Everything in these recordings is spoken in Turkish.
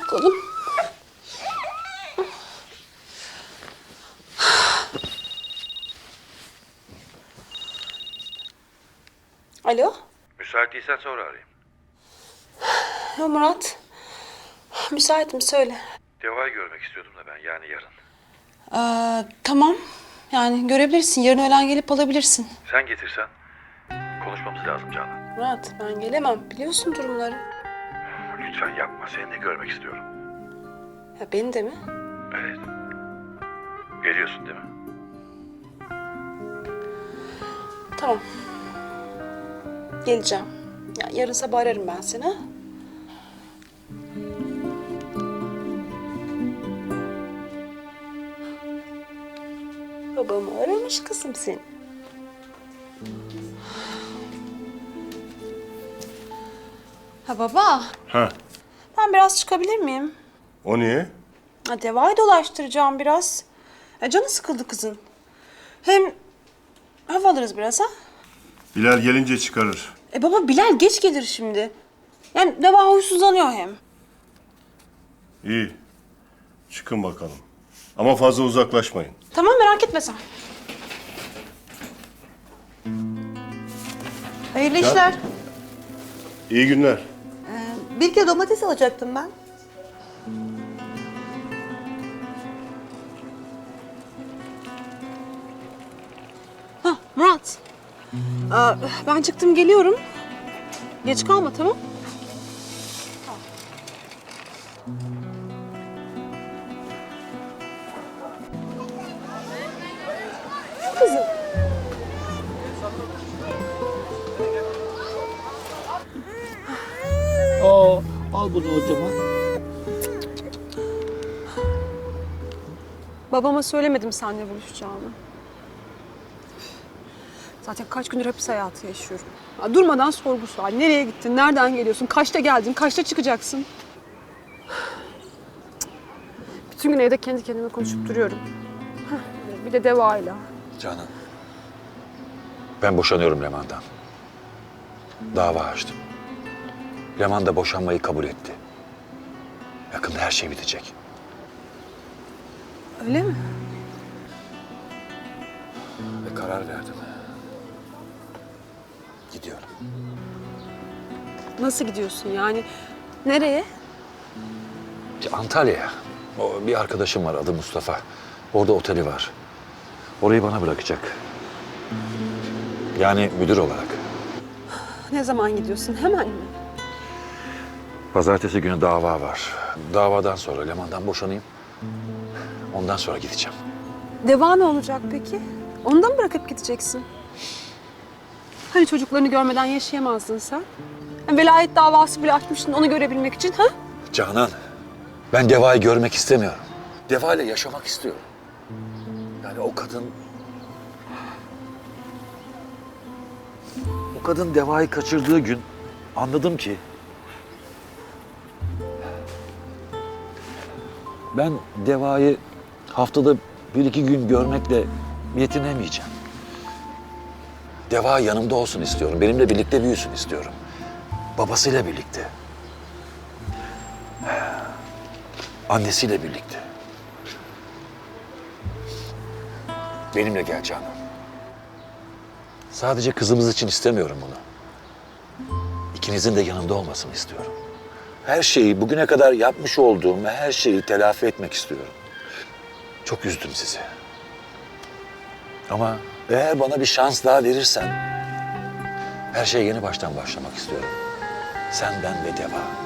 bakalım. Alo? Müsait değilsen sonra arayayım. Ya Murat. Müsaitim söyle. Deva'yı görmek istiyordum da ben yani yarın. Ee, tamam. Yani görebilirsin. Yarın öğlen gelip alabilirsin. Sen getirsen konuşmamız lazım Canan. Murat ben gelemem. Biliyorsun durumları. Lütfen yapma seni de görmek istiyorum. Ya beni de mi? Evet. Geliyorsun değil mi? Tamam. Geleceğim. Ya, yarın sabah ararım ben seni. ha? Babamı aramış kızım seni. Ha baba, Ha, ben biraz çıkabilir miyim? o niye? Ha, Deva'yı dolaştıracağım biraz. Ya, canı sıkıldı kızın. Hem hava alırız biraz ha. Bilal gelince çıkarır. E baba Bilal geç gelir şimdi. Yani Deva huysuzlanıyor hem. İyi. Çıkın bakalım. Ama fazla uzaklaşmayın. Tamam merak etme sen. Hayırlı işler. İyi günler. Bir kilo domates alacaktım ben. Ha Murat. Aa, ben çıktım geliyorum. Geç kalma tamam. Bunu hocama. Babama söylemedim seninle buluşacağımı. Zaten kaç gündür hapis hayatı yaşıyorum. Ya durmadan sorgu sual. Nereye gittin? Nereden geliyorsun? Kaçta geldin? Kaçta çıkacaksın? Bütün gün evde kendi kendime konuşup duruyorum. Bir de devayla. Canan. Ben boşanıyorum Leman'dan. Dava açtım. Leman da boşanmayı kabul etti. Yakında her şey bitecek. Öyle mi? Ve karar verdim. Gidiyorum. Nasıl gidiyorsun yani? Nereye? Antalya'ya. O bir arkadaşım var adı Mustafa. Orada oteli var. Orayı bana bırakacak. Yani müdür olarak. Ne zaman gidiyorsun? Hemen mi? Pazartesi günü dava var. Davadan sonra Leman'dan boşanayım. Ondan sonra gideceğim. Deva ne olacak peki? Onu da mı bırakıp gideceksin? Hani çocuklarını görmeden yaşayamazdın sen? Yani velayet davası bile açmıştın onu görebilmek için ha? Canan, ben Deva'yı görmek istemiyorum. Deva ile yaşamak istiyorum. Yani o kadın... O kadın Deva'yı kaçırdığı gün anladım ki... Ben Deva'yı haftada bir iki gün görmekle yetinemeyeceğim. Deva yanımda olsun istiyorum. Benimle birlikte büyüsün istiyorum. Babasıyla birlikte. Annesiyle birlikte. Benimle gel Canan. Sadece kızımız için istemiyorum bunu. İkinizin de yanımda olmasını istiyorum. Her şeyi, bugüne kadar yapmış olduğum her şeyi telafi etmek istiyorum. Çok üzdüm sizi. Ama eğer bana bir şans daha verirsen... ...her şeye yeni baştan başlamak istiyorum. Sen, ben ve Deva.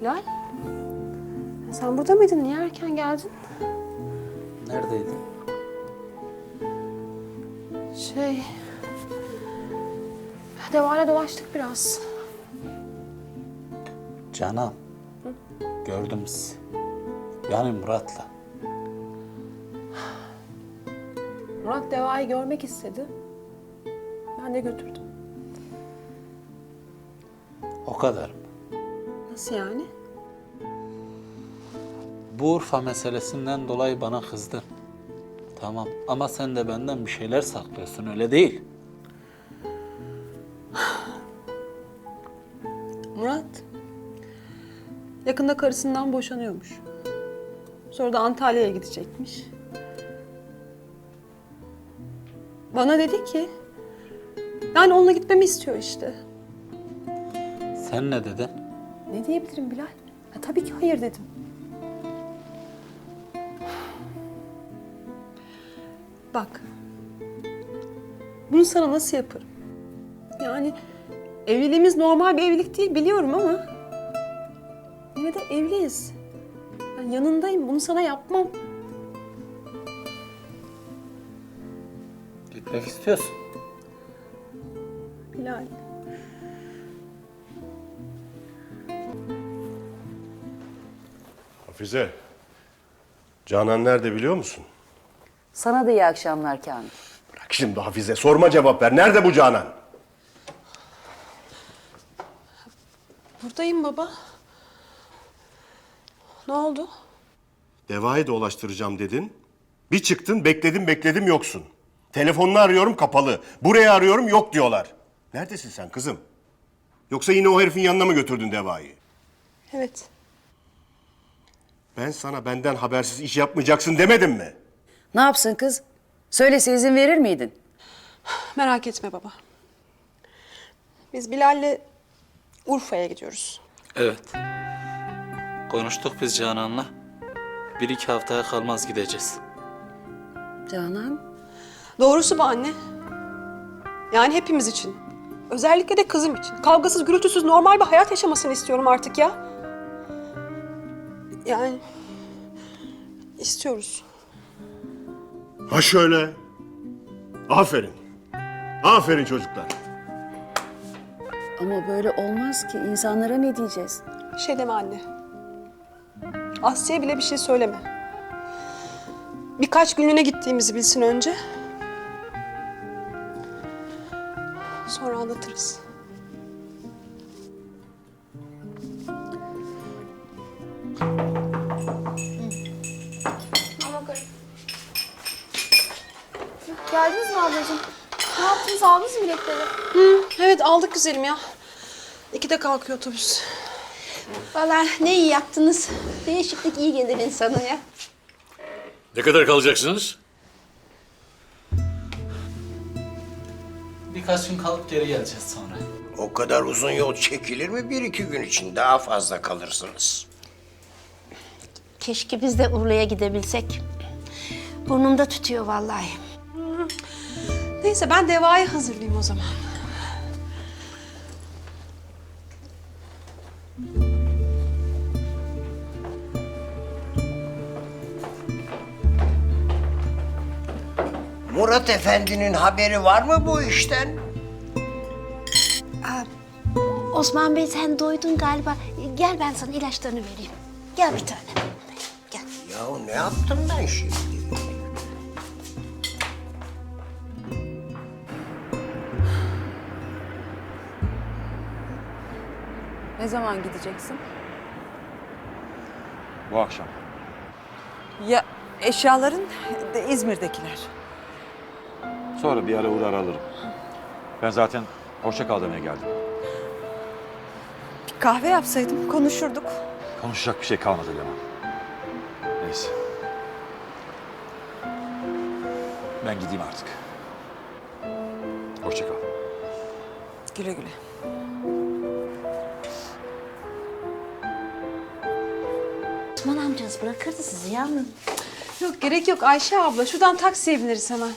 Bilal. Sen burada mıydın? Niye erken geldin? Neredeydin? Şey... Deva'yla dolaştık biraz. Canan. Gördüm sizi. Yani Murat'la. Murat Deva'yı görmek istedi. Ben de götürdüm. O kadar. Nasıl yani? Bu Urfa meselesinden dolayı bana kızdın. Tamam ama sen de benden bir şeyler saklıyorsun öyle değil. Murat yakında karısından boşanıyormuş. Sonra da Antalya'ya gidecekmiş. Bana dedi ki yani onunla gitmemi istiyor işte. Sen ne dedin? Ne diyebilirim Bilal? Ya, tabii ki hayır dedim. Bak. Bunu sana nasıl yaparım? Yani evliliğimiz normal bir evlilik değil biliyorum ama yine de evliyiz. Ben yanındayım. Bunu sana yapmam. Gitmek istiyorsun. Hafize. Canan nerede biliyor musun? Sana da iyi akşamlar Kamil. Bırak şimdi Hafize. Sorma cevap ver. Nerede bu Canan? Buradayım baba. Ne oldu? Deva'yı dolaştıracağım dedin. Bir çıktın bekledim bekledim yoksun. Telefonunu arıyorum kapalı. Buraya arıyorum yok diyorlar. Neredesin sen kızım? Yoksa yine o herifin yanına mı götürdün Deva'yı? Evet. Ben sana benden habersiz iş yapmayacaksın demedim mi? Ne yapsın kız? Söylese izin verir miydin? Merak etme baba. Biz Bilal'le Urfa'ya gidiyoruz. Evet. Konuştuk biz Canan'la. Bir iki haftaya kalmaz gideceğiz. Canan. Doğrusu bu anne. Yani hepimiz için. Özellikle de kızım için. Kavgasız, gürültüsüz, normal bir hayat yaşamasını istiyorum artık ya. Yani istiyoruz. Ha şöyle. Aferin. Aferin çocuklar. Ama böyle olmaz ki. İnsanlara ne diyeceğiz? Bir şey deme anne. Asya'ya bile bir şey söyleme. Birkaç günlüğüne gittiğimizi bilsin önce. Sonra anlatırız. Yaptınız? Aldınız mı biletleri? Evet aldık güzelim ya. İkide kalkıyor otobüs. Vallahi ne iyi yaptınız. Değişiklik iyi gelir insana ya. Ne kadar kalacaksınız? Birkaç gün kalıp geri geleceğiz sonra. O kadar uzun yol çekilir mi bir iki gün için? Daha fazla kalırsınız. Keşke biz de Urla'ya gidebilsek. Burnumda tütüyor vallahi. Neyse ben devayı hazırlayayım o zaman. Murat Efendi'nin haberi var mı bu işten? Osman Bey sen doydun galiba. Gel ben sana ilaçlarını vereyim. Gel bir tane. Gel. Ya ne yaptım ben şimdi? Ne zaman gideceksin? Bu akşam. Ya eşyaların de İzmir'dekiler. Sonra bir ara uğrar alırım. Ben zaten hoşça kal demeye geldim. Bir kahve yapsaydım konuşurduk. Konuşacak bir şey kalmadı Leman. Neyse. Ben gideyim artık. Hoşça kal. Güle güle. Osman amcanız bırakırdı sizi yavrum. Yok gerek yok Ayşe abla. Şuradan taksiye bineriz hemen.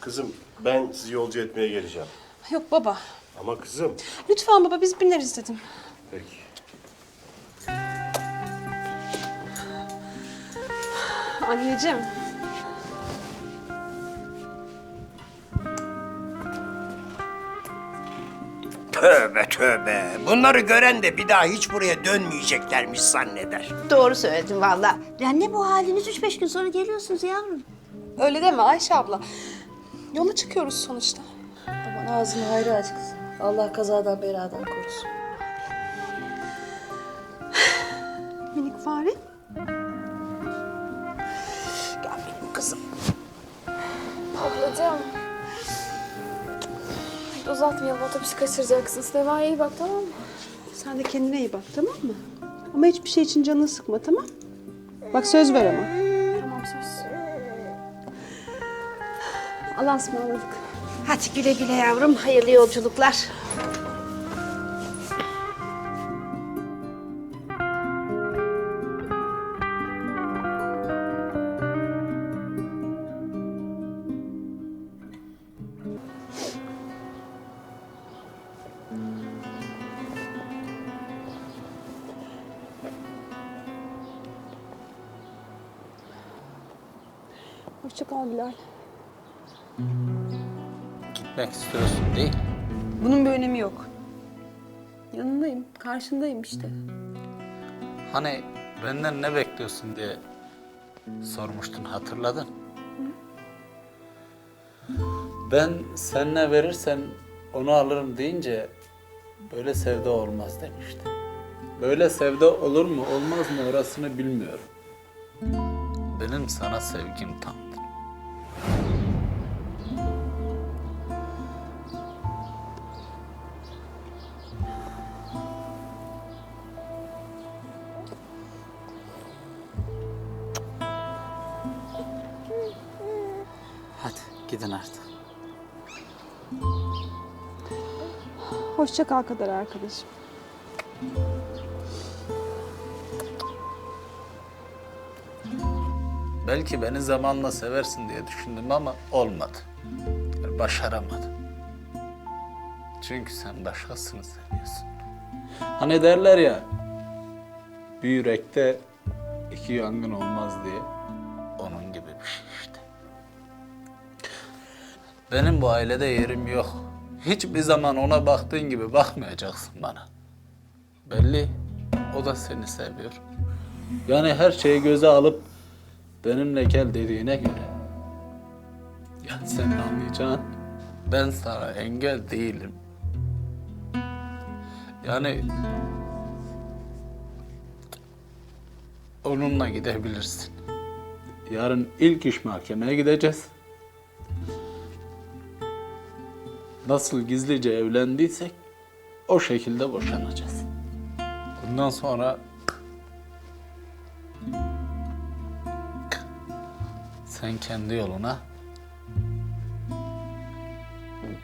Kızım ben sizi yolcu etmeye geleceğim. Yok baba. Ama kızım. Lütfen baba biz bineriz dedim. Peki. Anneciğim. Tövbe tövbe. Bunları gören de bir daha hiç buraya dönmeyeceklermiş zanneder. Doğru söyledin valla. Ya ne bu haliniz? Üç beş gün sonra geliyorsunuz yavrum. Öyle deme Ayşe abla. Yola çıkıyoruz sonuçta. Aman ağzını hayra aç kızım. Allah kazadan beladan korusun. Minik fare. Hadi uzatmayalım otobüsü kaçıracaksın. Seva'ya iyi bak tamam mı? Sen de kendine iyi bak tamam mı? Ama hiçbir şey için canını sıkma tamam? Bak söz ver ama. Tamam söz. Allah'a ısmarladık. Hadi güle güle yavrum. Hayırlı yolculuklar. Hoşça kal Bilal. Gitmek istiyorsun değil? Bunun bir önemi yok. Yanındayım, karşındayım işte. Hani benden ne bekliyorsun diye sormuştun hatırladın. Ben sen ne verirsen onu alırım deyince böyle sevda olmaz demişti. Böyle sevda olur mu olmaz mı orasını bilmiyorum. Benim sana sevgim tamdır. Hoşça kal kadar arkadaşım. Belki beni zamanla seversin diye düşündüm ama olmadı. Yani başaramadım. Çünkü sen başkasını seviyorsun. Hani derler ya, bir yürekte iki yangın olmaz diye. Onun gibi bir şey işte. Benim bu ailede yerim yok. Hiçbir zaman ona baktığın gibi bakmayacaksın bana. Belli, o da seni seviyor. Yani her şeyi göze alıp benimle gel dediğine göre. Yani sen anlayacaksın. Ben sana engel değilim. Yani onunla gidebilirsin. Yarın ilk iş mahkemeye gideceğiz. Nasıl gizlice evlendiysek o şekilde boşanacağız. Bundan sonra sen kendi yoluna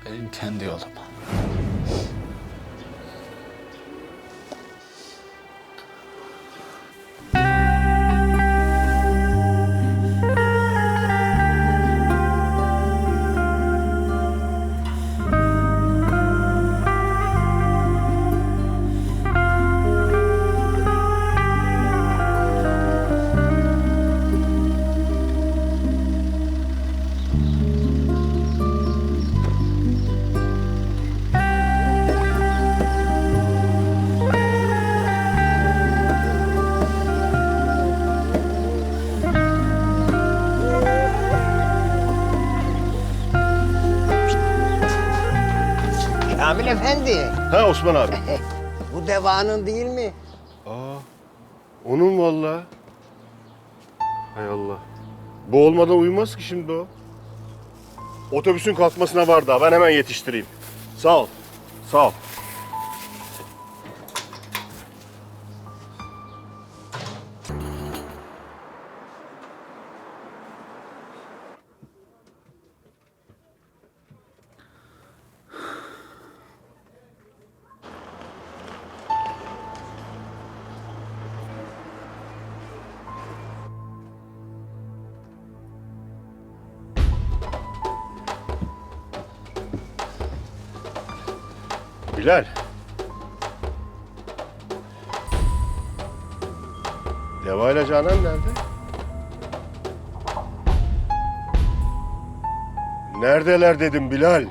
benim kendi yoluma. Kamil Efendi, Ha Osman abi. bu devanın değil mi? Onun vallahi. Hay Allah. Bu olmadan uyumaz ki şimdi o. Otobüsün kalkmasına var daha. Ben hemen yetiştireyim. Sağ ol. Sağ ol. Bilal. Deva ile Canan nerede? Neredeler dedim Bilal.